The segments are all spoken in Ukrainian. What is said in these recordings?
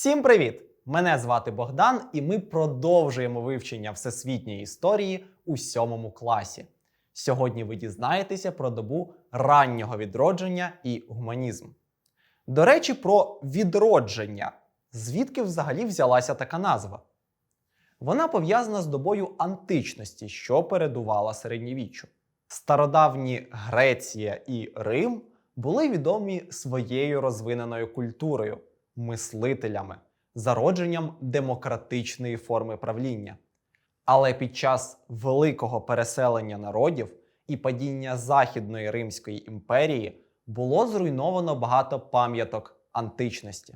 Всім привіт! Мене звати Богдан, і ми продовжуємо вивчення всесвітньої історії у сьомому класі. Сьогодні ви дізнаєтеся про добу раннього відродження і гуманізм. До речі, про відродження. Звідки взагалі взялася така назва? Вона пов'язана з добою античності, що передувала середньовіччю. Стародавні Греція і Рим були відомі своєю розвиненою культурою, мислителями, зародженням демократичної форми правління. Але під час великого переселення народів і падіння Західної Римської імперії було зруйновано багато пам'яток античності.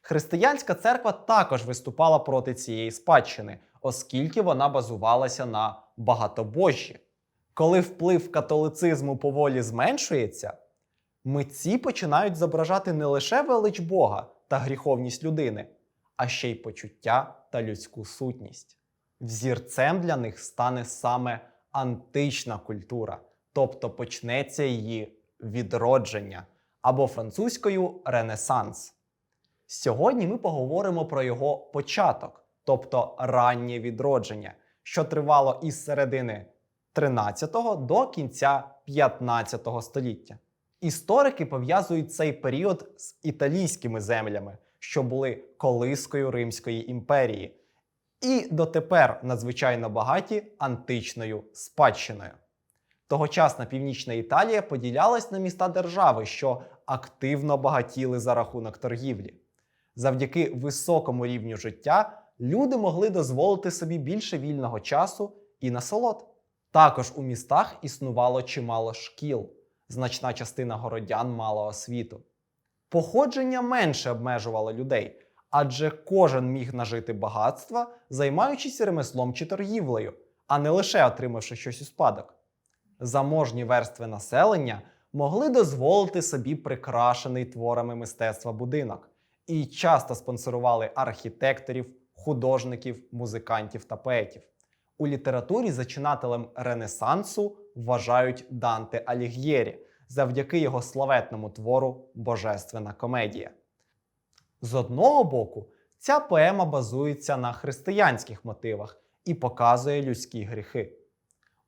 Християнська церква також виступала проти цієї спадщини, оскільки вона базувалася на багатобожжі. Коли вплив католицизму поволі зменшується, митці починають зображати не лише велич Бога та гріховність людини, а ще й почуття та людську сутність. Взірцем для них стане саме антична культура, тобто почнеться її відродження або французькою Ренесанс. Сьогодні ми поговоримо про його початок, тобто раннє відродження, що тривало із середини 13 до кінця 15 століття. Історики пов'язують цей період з італійськими землями, що були колискою Римської імперії, і дотепер надзвичайно багаті античною спадщиною. Тогочасна північна Італія поділялась на міста держави, що активно багатіли за рахунок торгівлі. Завдяки високому рівню життя люди могли дозволити собі більше вільного часу і насолод. Також у містах існувало чимало шкіл, значна частина городян мала освіту. Походження менше обмежувало людей, адже кожен міг нажити багатства, займаючись ремеслом чи торгівлею, а не лише отримавши щось у спадок. Заможні верстви населення могли дозволити собі прикрашений творами мистецтва будинок і часто спонсорували архітекторів, художників, музикантів та поетів. У літературі зачинателем Ренесансу вважають Данте Аліг'єрі завдяки його славетному твору Божественна комедія. З одного боку, ця поема базується на християнських мотивах і показує людські гріхи.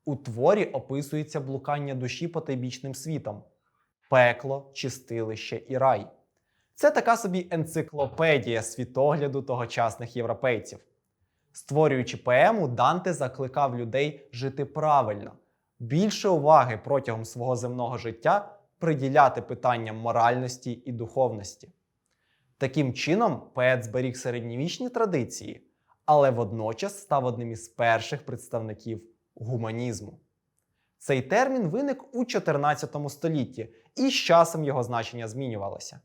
У творі описується блукання душі потайбічним світом, пекло, чистилище і рай. Це така собі енциклопедія світогляду тогочасних європейців. Створюючи поему, Данте закликав людей жити правильно, більше уваги протягом свого земного життя приділяти питанням моральності і духовності. Таким чином, поет зберіг середньовічні традиції, але водночас став одним із перших представників гуманізму. Цей термін виник у 14 столітті, і з часом його значення змінювалося.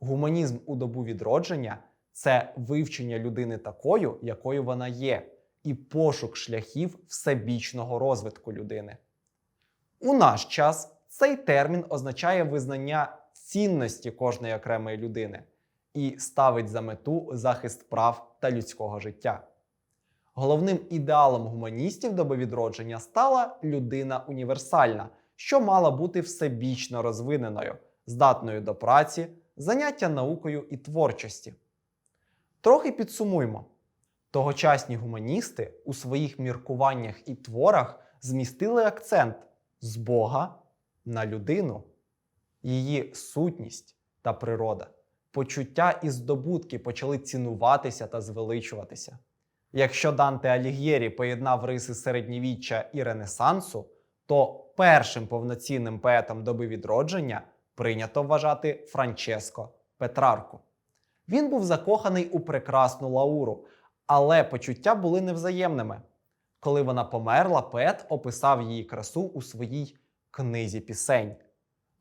Гуманізм у добу відродження це вивчення людини такою, якою вона є, і пошук шляхів всебічного розвитку людини. У наш час цей термін означає визнання цінності кожної окремої людини і ставить за мету захист прав та людського життя. Головним ідеалом гуманістів доби відродження стала людина універсальна, що мала бути всебічно розвиненою, здатною до праці, заняття наукою і творчості. Трохи підсумуймо. Тогочасні гуманісти у своїх міркуваннях і творах змістили акцент з Бога на людину, її сутність та природа, почуття і здобутки почали цінуватися та звеличуватися. Якщо Данте Аліг'єрі поєднав риси середньовіччя і Ренесансу, то першим повноцінним поетом доби відродження прийнято вважати Франческо Петрарку. Він був закоханий у прекрасну Лауру, але почуття були невзаємними. Коли вона померла, поет описав її красу у своїй книзі пісень.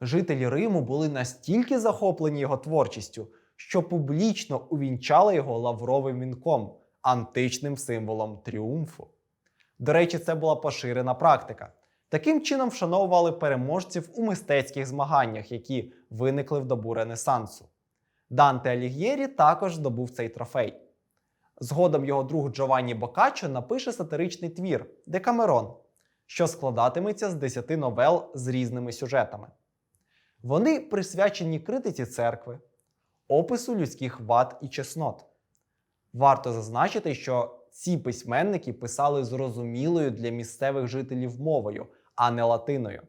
Жителі Риму були настільки захоплені його творчістю, що публічно увінчали його лавровим вінком, античним символом тріумфу. До речі, це була поширена практика. Таким чином вшановували переможців у мистецьких змаганнях, які виникли в добу Ренесансу. Данте Аліг'єрі також здобув цей трофей. Згодом його друг Джованні Бокаччо напише сатиричний твір Декамерон, що складатиметься з 10 новел з різними сюжетами. Вони присвячені критиці церкви, опису людських вад і чеснот. Варто зазначити, що ці письменники писали зрозумілою для місцевих жителів мовою, а не латиною.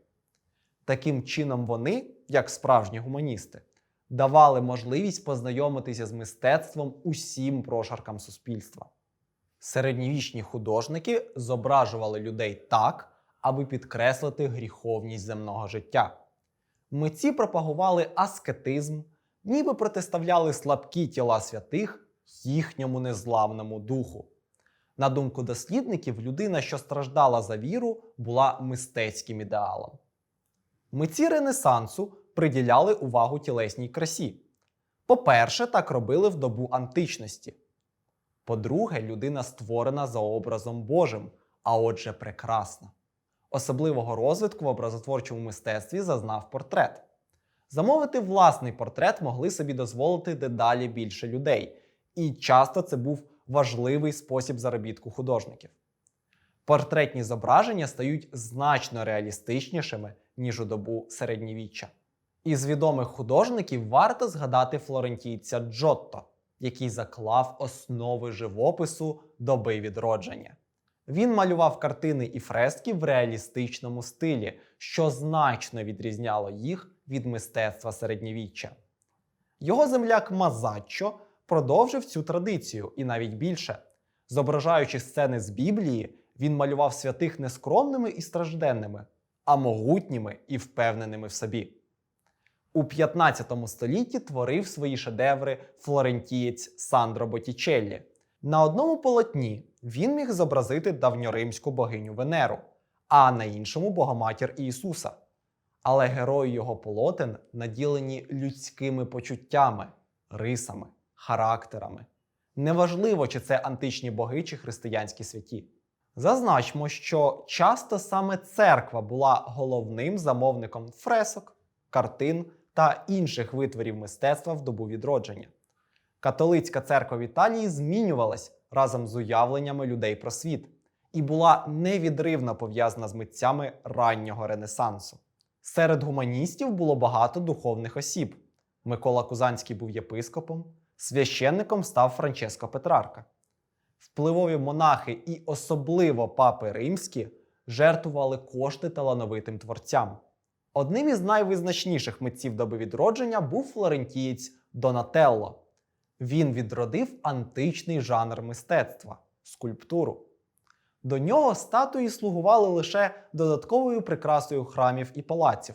Таким чином, вони, як справжні гуманісти, давали можливість познайомитися з мистецтвом усім прошаркам суспільства. Середньовічні художники зображували людей так, аби підкреслити гріховність земного життя. Митці пропагували аскетизм, ніби протиставляли слабкі тіла святих їхньому незламному духу. На думку дослідників, людина, що страждала за віру, була мистецьким ідеалом. Митці Ренесансу приділяли увагу тілесній красі. По-перше, так робили в добу античності. По-друге, людина створена за образом Божим, а отже, прекрасна. Особливого розвитку в образотворчому мистецтві зазнав портрет. Замовити власний портрет могли собі дозволити дедалі більше людей, і часто це був важливий спосіб заробітку художників. Портретні зображення стають значно реалістичнішими, ніж у добу середньовіччя. Із відомих художників варто згадати флорентійця Джотто, який заклав основи живопису доби відродження. Він малював картини і фрески в реалістичному стилі, що значно відрізняло їх від мистецтва середньовіччя. Його земляк Мазаччо продовжив цю традицію і навіть більше. Зображаючи сцени з Біблії, він малював святих не скромними і стражденними, а могутніми і впевненими в собі. У 15 столітті творив свої шедеври флорентієць Сандро Боттічеллі. На одному полотні він міг зобразити давньоримську богиню Венеру, а на іншому Богоматір Ісуса. Але герої його полотен наділені людськими почуттями, рисами, характерами. Неважливо, чи це античні боги чи християнські святі. Зазначмо, що часто саме церква була головним замовником фресок, картин та інших витворів мистецтва в добу відродження. Католицька церква в Італії змінювалась разом з уявленнями людей про світ і була невідривно пов'язана з митцями раннього Ренесансу. Серед гуманістів було багато духовних осіб. Микола Кузанський був єпископом, священником став Франческо Петрарка. Впливові монахи і особливо папи римські жертвували кошти талановитим творцям. Одним із найвизначніших митців доби відродження був флорентієць Донателло. Він відродив античний жанр мистецтва скульптуру. До нього статуї слугували лише додатковою прикрасою храмів і палаців.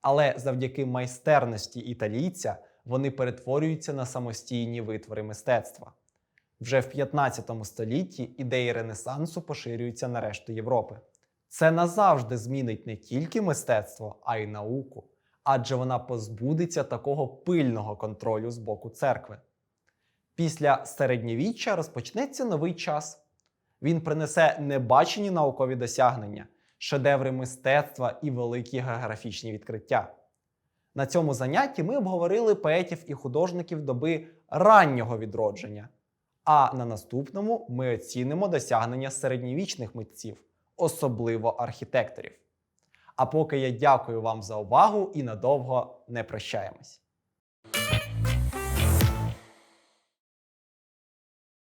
Але завдяки майстерності італійця вони перетворюються на самостійні витвори мистецтва. Вже в 15 столітті ідеї Ренесансу поширюються на решту Європи. Це назавжди змінить не тільки мистецтво, а й науку, адже вона позбудеться такого пильного контролю з боку церкви. Після середньовіччя розпочнеться новий час. Він принесе небачені наукові досягнення, шедеври мистецтва і великі географічні відкриття. На цьому занятті ми обговорили поетів і художників доби раннього відродження. А на наступному ми оцінимо досягнення середньовічних митців, особливо архітекторів. А поки я дякую вам за увагу і надовго не прощаємось.